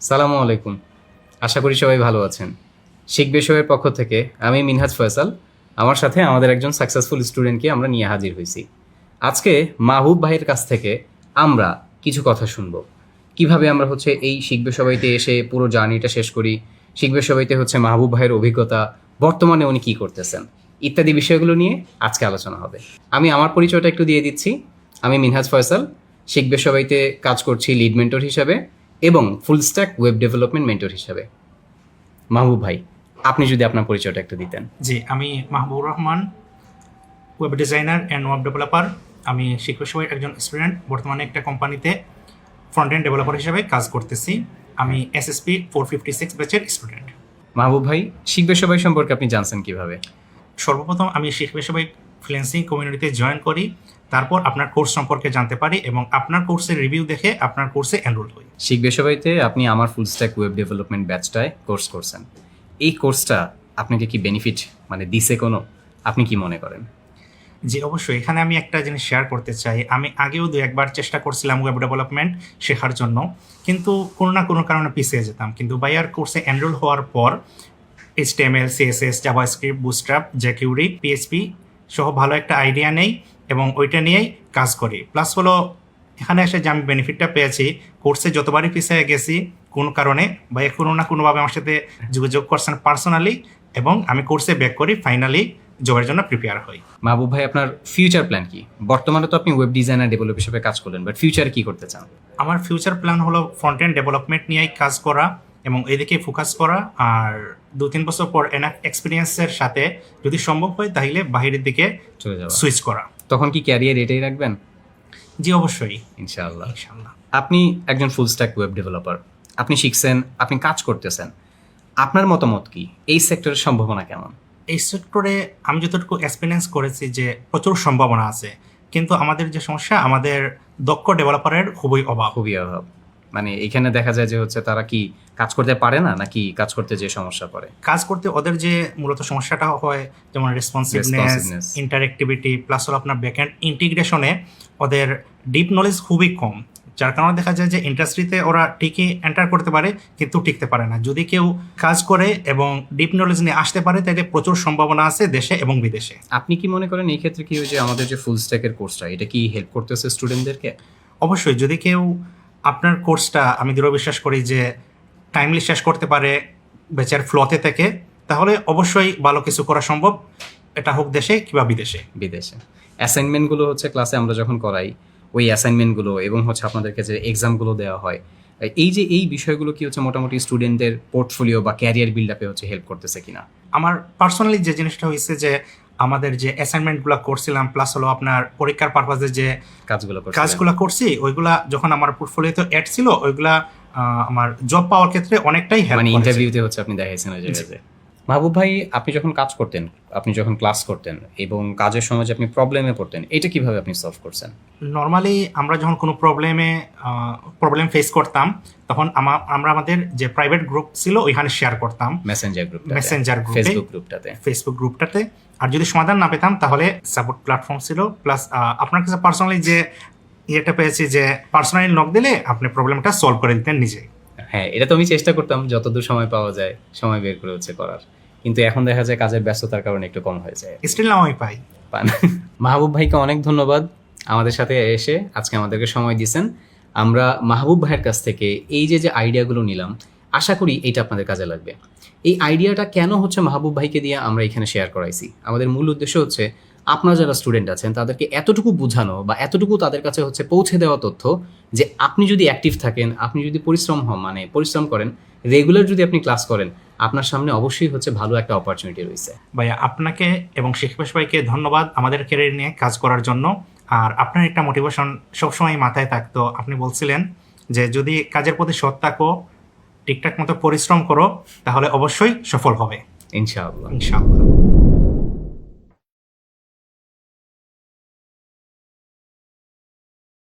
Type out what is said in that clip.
সালামু আলাইকুম। আশা করি সবাই ভালো আছেন। শিখ বিষয়ের পক্ষ থেকে আমি মিনহাজ ফয়সাল। আমার সাথে আমাদের একজন সাকসেসফুল স্টুডেন্টকে আমরা নিয়ে হাজির হয়েছি। আজকে মাহবুব ভাইয়ের কাছ থেকে আমরা কিছু কথা শুনব। কীভাবে আমরা হচ্ছে এই শিখবে সবাইতে এসে পুরো জার্নিটা শেষ করি শিখবে সবাইতে হচ্ছে মাহবুব ভাইয়ের অভিজ্ঞতা, বর্তমানে উনি কি করতেছেন, ইত্যাদি বিষয়গুলো নিয়ে আজকে আলোচনা হবে। আমি আমার পরিচয়টা একটু দিয়ে দিচ্ছি। আমি মিনহাজ ফয়সাল শিখবে সবাইতে কাজ করছি লিড মেন্টর হিসাবে। এবং full stack web development mentor হিসাবে। মাহবুব ভাই আপনি যদি আপনার পরিচয়টা একটু দিতেন। জি আমি Mahbub Rahman web designer and web developer আমি শিক্ষক একজন স্টুডেন্ট বর্তমানে একটা কোম্পানিতে ফ্রন্ট এন্ড ডেভেলপার হিসেবে কাজ করতেছি। আমি এসএসপি ফোর ফিফটি সিক্স ব্যাচের স্টুডেন্ট মাহবুব ভাই শিখবে সবাই সম্পর্কে আপনি জানছেন কীভাবে? সর্বপ্রথম আমি শিখবে সবাই ফ্রিল্যান্সিং কমিউনিটিতে জয়েন করি। তারপর আপনার কোর্স সম্পর্কে জানতে পারি এবং আপনার কোর্সের রিভিউ দেখে আপনার কোর্সে এনরোল হই। শিখবে সবাইতে আপনি আমার ফুল স্ট্যাক ওয়েব ডেভেলপমেন্ট ব্যাচটায় কোর্স করছেন। এই কোর্সটা আপনাকে কি বেনিফিট মানে দিছে কোনো? আপনি কি মনে করেন? জি অবশ্যই। এখানে আমি একটা জিনিস শেয়ার করতে চাই। আমি আগেও দু একবার চেষ্টা করছিলাম ওয়েব ডেভেলপমেন্ট শেখার জন্য কিন্তু কোনো না কোনো কারণে পিছিয়ে যেতাম। কিন্তু বাইয়ার কোর্সে এনরোল হওয়ার পর HTML CSS JavaScript Bootstrap jQuery PHP সহ ভালো একটা আইডিয়া নেই। এবং ওইটা নিয়েই কাজ করি। প্লাস হলো এখানে এসে যে আমি বেনিফিটটা পেয়েছি কোর্সে যতবারই পিছিয়ে গেছি কোনো কারণে বা কোনো না কোনোভাবে আমার সাথে যোগাযোগ করছেন পার্সোনালি এবং আমি কোর্সে ব্যাক করি ফাইনালি জবের জন্য প্রিপেয়ার হই। মাহবুব ভাই আপনার ফিউচার প্ল্যান কি? বর্তমানে তো আপনি ওয়েব ডিজাইনার ডেভেলপ হিসেবে কাজ করলেন বাট ফিউচার কি করতে চান? আমার ফিউচার প্ল্যান হলো ফ্রন্ট এন্ড ডেভেলপমেন্ট নিয়েই কাজ করা এবং এদিকে ফোকাস করা আর দু তিন বছর পর এনাফ এক্সপিরিয়েন্সের সাথে যদি সম্ভব হয় তাহলে বাইরের দিকে চলে যাওয়া। সুইচ করা। তখন কি ক্যারিয়ার এটাই রাখবেন? জি অবশ্যই। ইনশাআল্লাহ। ইনশাল্লাহ আপনি একজন ফুল স্ট্যাক ওয়েব ডেভেলপার আপনি শিখছেন আপনি কাজ করতেছেন। আপনার মতামত কি? এই সেক্টরের সম্ভাবনা কেমন? এই সেক্টরে আমি যতটুকু এক্সপিরিয়েন্স করেছি যে প্রচুর সম্ভাবনা আছে। কিন্তু আমাদের যে সমস্যা আমাদের দক্ষ ডেভেলপারের খুবই অভাব। খুবই অভাব। মানে এখানে দেখা যায় যে হচ্ছে তারা কি কাজ করতে পারে না নাকি কাজ করতে যে সমস্যা পড়ে? কাজ করতে ওদের যে মূলত সমস্যাটা হয় যেমন রেসপন্সিভনেস. ইন্টারেক্টিভিটি প্লাস হলো আপনার ব্যাকএন্ড ইন্টিগ্রেশনে ওদের ডিপ নলেজ খুবই কম। যার কারণে দেখা যায় যে ইন্ডাস্ট্রিতে ওরা ঠিকই এন্টার করতে পারে কিন্তু টিকতে পারে না। যদি কেউ কাজ করে এবং ডিপ নলেজ নিয়ে আসতে পারে তাহলে প্রচুর সম্ভাবনা আছে দেশে এবং বিদেশে। আপনি কি মনে করেন এই ক্ষেত্রে কি ওই যে আমাদের যে ফুল স্ট্যাকের কোর্সটা এটা কি হেল্প করতেছে স্টুডেন্টদেরকে অবশ্যই যদি কেউ আপনার কোর্সটা আমি দৃঢ় বিশ্বাস করি যে টাইমলি শেষ করতে পারে বেচার ফ্লোতে থেকে তাহলে অবশ্যই ভালো কিছু করা সম্ভব। এটা হোক দেশে কিংবা বিদেশে। বিদেশে। অ্যাসাইনমেন্টগুলো হচ্ছে ক্লাসে আমরা যখন করাই ওই অ্যাসাইনমেন্টগুলো এবং হচ্ছে আপনাদেরকে যে এক্সামগুলো দেওয়া হয় এই যে এই বিষয়গুলো কি হচ্ছে মোটামুটি স্টুডেন্টদের পোর্টফোলিও বা ক্যারিয়ার বিল্ড আপে হচ্ছে হেল্প করতেছে কিনা? আমার পার্সোনালি যে জিনিসটা হয়েছে যে আমাদের যে অ্যাসাইনমেন্টগুলো করছিলাম প্লাস হলো আপনার পরীক্ষার পারপাসে যে কাজগুলো কাজগুলো করছি ওইগুলা যখন আমার পোর্টফোলিওতে অ্যাড ছিল ওইগুলা আহ, আমার জব পাওয়ার ক্ষেত্রে অনেকটাই হেল্প মানে ইন্টারভিউতে হচ্ছে আপনি দেখাইছেন ওই জায়গাতে মাহবুব ভাই আপনি যখন কাজ করতেন আপনি যখন ক্লাস করতেন এবং কাজের সময় যে আপনি প্রবলেমে পড়তেন এটা কীভাবে আপনি সলভ করছেন? নর্মালি আমরা যখন কোনো প্রবলেমে প্রবলেম ফেস করতাম তখন আমরা আমাদের যে প্রাইভেট গ্রুপ ছিল ওইখানে শেয়ার করতাম। মেসেঞ্জার গ্রুপ মেসেঞ্জার group-এ। ফেসবুক গ্রুপটাতে ফেসবুক গ্রুপটাতে আর যদি সমাধান না পেতাম তাহলে সাপোর্ট প্ল্যাটফর্ম ছিল। প্লাস আপনার কাছে পার্সোনালি যে ইয়েটা পেয়েছি যে পার্সোনালি নক দিলে আপনি প্রবলেমটা সলভ করে দিতেন নিজেই। হ্যাঁ এটা তো আমি চেষ্টা করতাম যতদূর সময় পাওয়া যায় সময় বের করে হচ্ছে করার। কিন্তু এখন দেখা যায় কাজের ব্যস্ততার কারণে একটু কম হয়ে যায়। স্টিল নাও আমি পাই। পান। মাহবুব ভাইকে অনেক ধন্যবাদ আমাদের সাথে এসে আজকে আমাদেরকে সময় দিয়েছেন। আমরা মাহবুব ভাইয়ের কাছ থেকে এই যে যে আইডিয়াগুলো নিলাম আশা করি এটা আপনাদের কাজে লাগবে। এই আইডিয়াটা কেন হচ্ছে মাহবুব ভাইকে দিয়ে আমরা এখানে শেয়ার করাইছি? আমাদের মূল উদ্দেশ্য হচ্ছে আপনারা যারা স্টুডেন্ট আছেন তাদেরকে এতটুকু বোঝানো বা এতটুকু তাদের কাছে হচ্ছে পৌঁছে দেওয়া তথ্য যে আপনি যদি অ্যাক্টিভ থাকেন আপনি যদি পরিশ্রম হন মানে পরিশ্রম করেন রেগুলার যদি আপনি ক্লাস করেন আপনার সামনে অবশ্যই হচ্ছে ভালো একটা অপরচুনিটি রয়েছে। ভাইয়া আপনাকে এবং শেখবাস ভাইকে ধন্যবাদ আমাদের ক্যারিয়ার নিয়ে কাজ করার জন্য। আর আপনার একটা মোটিভেশন সবসময় মাথায় থাকতো। আপনি বলছিলেন যে যদি কাজের প্রতি সৎ থাকো ঠিকঠাক মতো পরিশ্রম করো তাহলে অবশ্যই সফল হবে। ইনশাআল্লাহ। ইনশাআল্লাহ।